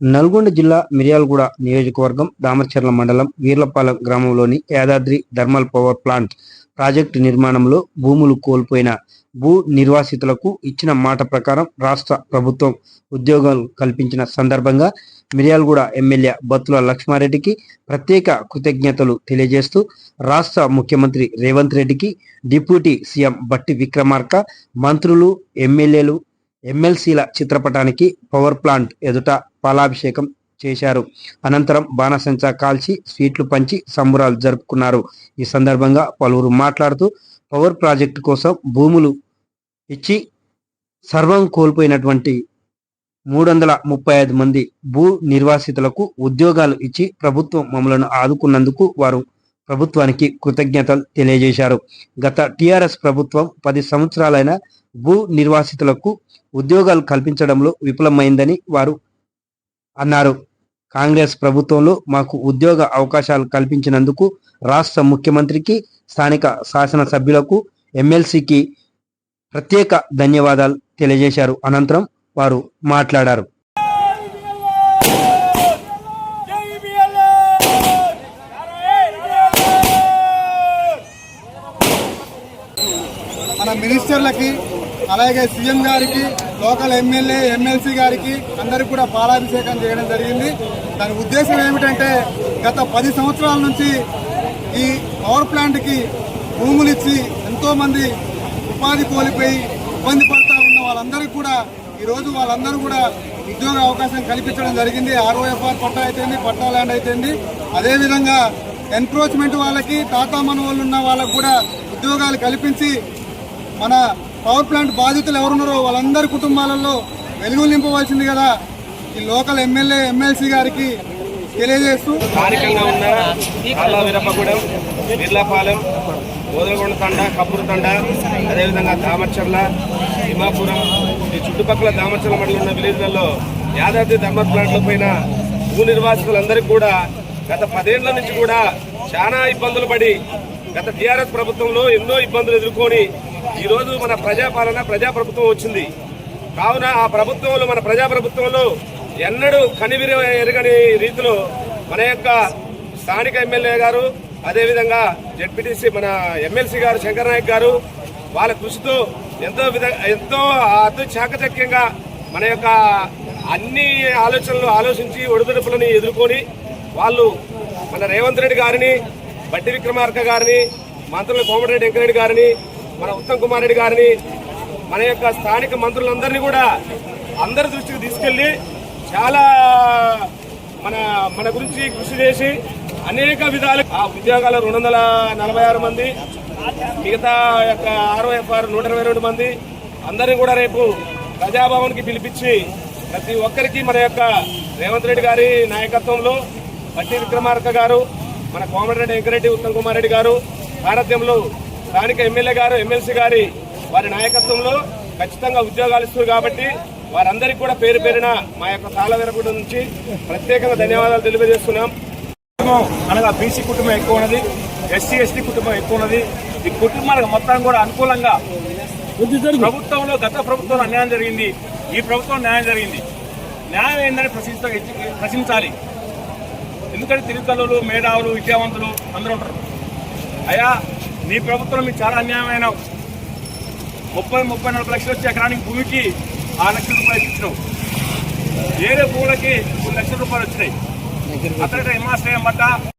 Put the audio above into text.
నల్గొండ జిల్లా మిర్యాలగూడ నియోజకవర్గం దామరచర్ల మండలం వీర్లపాలెం గ్రామంలోని Yadadri thermal power plant project నిర్మాణంలో భూములు కోల్పోయిన భూ నిర్వాసితులకు ఇచ్చిన మాట ప్రకారం రాష్ట్ర ప్రభుత్వం ఉద్యోగాలు కల్పించిన సందర్భంగా మిర్యాలగూడ ఎమ్మెల్యే బత్తుల లక్ష్మారెడ్డికి ప్రత్యేక కృతజ్ఞతలు తెలియజేస్తూ రాష్ట్ర ముఖ్యమంత్రి రేవంత్ రెడ్డికి డిప్యూటీ సీఎం బట్టి విక్రమార్క మంత్రులు ఎమ్మెల్యేలు ఎమ్మెల్సీల చిత్రపటానికి పవర్ ప్లాంట్ ఎదుట పాలాభిషేకం చేశారు. అనంతరం బాణసంచా కాల్చి స్వీట్లు పంచి సంబురాలు జరుపుకున్నారు. ఈ సందర్భంగా పలువురు మాట్లాడుతూ పవర్ ప్రాజెక్టు కోసం భూములు ఇచ్చి సర్వం కోల్పోయినటువంటి మూడు వందల ముప్పై ఐదు మంది భూ నిర్వాసితులకు ఉద్యోగాలు ఇచ్చి ప్రభుత్వం మమ్మలను ఆదుకున్నందుకు వారు ప్రభుత్వానికి కృతజ్ఞతలు తెలియజేశారు. గత టిఆర్ఎస్ ప్రభుత్వం పది సంవత్సరాలైన భూ నిర్వాసితులకు ఉద్యోగాలు కల్పించడంలో విఫలమైందని వారు అన్నారు. కాంగ్రెస్ ప్రభుత్వంలో మాకు ఉద్యోగ అవకాశాలు కల్పించినందుకు రాష్ట్ర ముఖ్యమంత్రికి స్థానిక శాసనసభ్యులకు ఎమ్మెల్సీకి ప్రత్యేక ధన్యవాదాలు తెలియజేశారు. అనంతరం వారు మాట్లాడారు. మన మినిస్టర్లకి అలాగే సీఎం గారికి లోకల్ ఎమ్మెల్యే ఎమ్మెల్సీ గారికి అందరికి కూడా పాలాభిషేకం చేయడం జరిగింది. దాని ఉద్దేశం ఏమిటంటే గత పది సంవత్సరాల నుంచి ఈ పవర్ ప్లాంట్కి భూములు ఇచ్చి ఎంతోమంది ఉపాధి కోల్పోయి ఇబ్బంది పడుతూ ఉన్న వాళ్ళందరికీ కూడా ఈరోజు వాళ్ళందరూ కూడా ఉద్యోగ అవకాశం కల్పించడం జరిగింది. ఆర్ఓఎఫ్ఆర్ పట్టా అయితేంది పట్టా ల్యాండ్ అయితేంది. అదేవిధంగా ఎన్క్రోచ్మెంట్ వాళ్ళకి టాటా మనవాళ్ళు ఉన్న వాళ్ళకు కూడా ఉద్యోగాలు కల్పించి మన పవర్ ప్లాంట్ బాధితులు ఎవరున్నారో వాళ్ళందరి కుటుంబాలలో వెలుగులు నింపవలసింది కదా. ఈ లోకల్ ఎమ్మెల్యే ఎమ్మెల్సీ గారికి తెలియజేస్తూ. స్థానికంగా ఉన్న కాళ్ళ వీరప్పగూడెం బిర్లాపాలెం బోదలగొండ తండ కపూర్ తండ అదేవిధంగా దామర్చర్ల హిమాపురం ఈ చుట్టుపక్కల దామర్చర్ల మండలం ఉన్న విలేజ్లలో యాదాద్రి ధర్మర్ ప్లాంట్ల పైన భూ నిర్వాసితులందరికీ కూడా గత పదేళ్ళ నుంచి కూడా చాలా ఇబ్బందులు పడి గత టీఆర్ఎస్ ప్రభుత్వంలో ఎన్నో ఇబ్బందులు ఎదుర్కొని ఈరోజు మన ప్రజాపాలన ప్రజాప్రభుత్వం వచ్చింది. కావున ఆ ప్రభుత్వంలో మన ప్రజాప్రభుత్వంలో ఎన్నడూ కనివిర ఎరగని రీతిలో మన యొక్క స్థానిక ఎమ్మెల్యే గారు అదేవిధంగా జడ్పీటీసీ మన ఎమ్మెల్సీ గారు శంకర్ నాయక్ గారు వాళ్ళ కృషితో ఎంతో విధ ఎంతో అతి చాకచక్యంగా మన యొక్క అన్ని ఆలోచనలు ఆలోచించి ఒడిదుడుపులను ఎదుర్కొని వాళ్ళు మన రేవంత్ రెడ్డి గారిని బట్టి విక్రమార్క గారిని మంత్రులు కోమటిరెడ్డి వెంకరెడ్డి గారిని మన ఉత్తమ్ కుమార్ రెడ్డి గారిని మన యొక్క స్థానిక మంత్రులందరినీ కూడా అందరి దృష్టికి తీసుకెళ్ళి చాలా మన మన గురించి కృషి చేసి అనేక విధాలు ఆ ఉద్యోగాలు రెండు వందల నలభై ఆరు మంది మిగతా యొక్క ఆర్ఓఎఫ్ఆర్ నూట ఇరవై రెండు మంది అందరినీ కూడా రేపు ప్రజాభవన్కి పిలిపించి ప్రతి ఒక్కరికి మన యొక్క రేవంత్ రెడ్డి గారి నాయకత్వంలో పట్టి విక్రమార్క గారు మన కోమటిరెడ్డి వెంకరెడ్డి ఉత్తమ్ కుమార్ రెడ్డి గారు సారథ్యంలో స్థానిక ఎమ్మెల్యే గారు ఎమ్మెల్సీ గారి వారి నాయకత్వంలో ఖచ్చితంగా ఉద్యోగాలు ఇస్తారు కాబట్టి వారందరికీ కూడా పేరు పేరిన మా యొక్క తాళవెరగూడ నుంచి ప్రత్యేకంగా ధన్యవాదాలు తెలియజేస్తున్నాం. అనగా బీసీ కుటుంబం ఎక్కువ ఉన్నది ఎస్సీ ఎస్టీ కుటుంబం ఎక్కువ ఉన్నది. ఈ కుటుంబాలకు మొత్తం కూడా అనుకూలంగా ప్రభుత్వంలో గత ప్రభుత్వంలో అన్యాయం జరిగింది. ఈ ప్రభుత్వం న్యాయం జరిగింది. న్యాయం ఏందని ప్రశ్నించ ప్రశ్నించాలి. ఎందుకంటే తిరుగుతలు మేధావులు విద్యావంతులు అందరూ ఉంటారు. అయా నీ ప్రభుత్వం మీకు చాలా అన్యాయమైన ముప్పై ముప్పై నలభై లక్షలు వచ్చే ఎకరానికి భూమికి ఆరు లక్షల రూపాయలు ఇచ్చినావు. వేరే భూములకి మూడు లక్షల రూపాయలు వచ్చినాయి. అతనికి హిమాశ్రయం పడ్డ.